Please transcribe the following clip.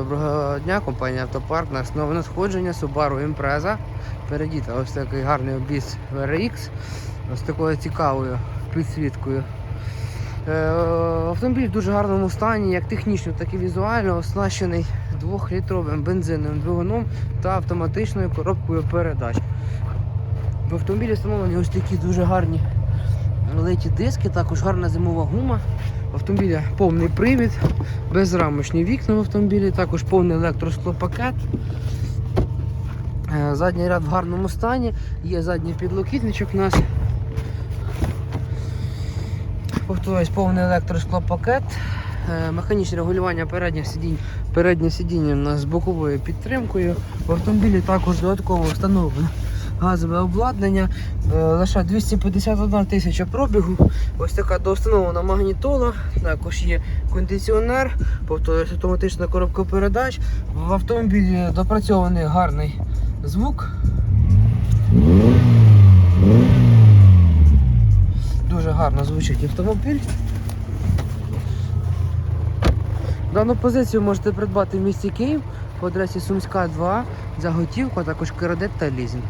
Доброго дня, компанія Автопарк. Наш нове надходження Subaru Impreza. Передіти ось такий гарний обіз RX з такою цікавою підсвіткою. Е, Автомобіль в дуже гарному стані, як технічно, так і візуально, оснащений 2-літровим бензиновим двигуном та автоматичною коробкою передач. В автомобілі встановлені ось такі дуже гарні литі диски, також гарна зимова гума. В автомобілі повний привід, безрамочні вікна в автомобілі, також повний електросклопакет. Е, Задній ряд в гарному стані, є задній підлокітничок у нас. Повторюсь, повний електросклопакет, Е, механічне регулювання передніх сидінь. Переднє сидіння у нас з боковою підтримкою. В автомобілі також додатково встановлено газове обладнання. Е, Лише 251 тисяча пробігу. Ось така доустановлена магнітола. Також є кондиціонер, повторюсь, автоматична коробка передач. В автомобілі допрацьований гарний звук. Дуже гарно звучить автомобіль. Дану позицію можете придбати в місті Київ по адресі Сумська 2 за готівку, а також кредит та лізинг.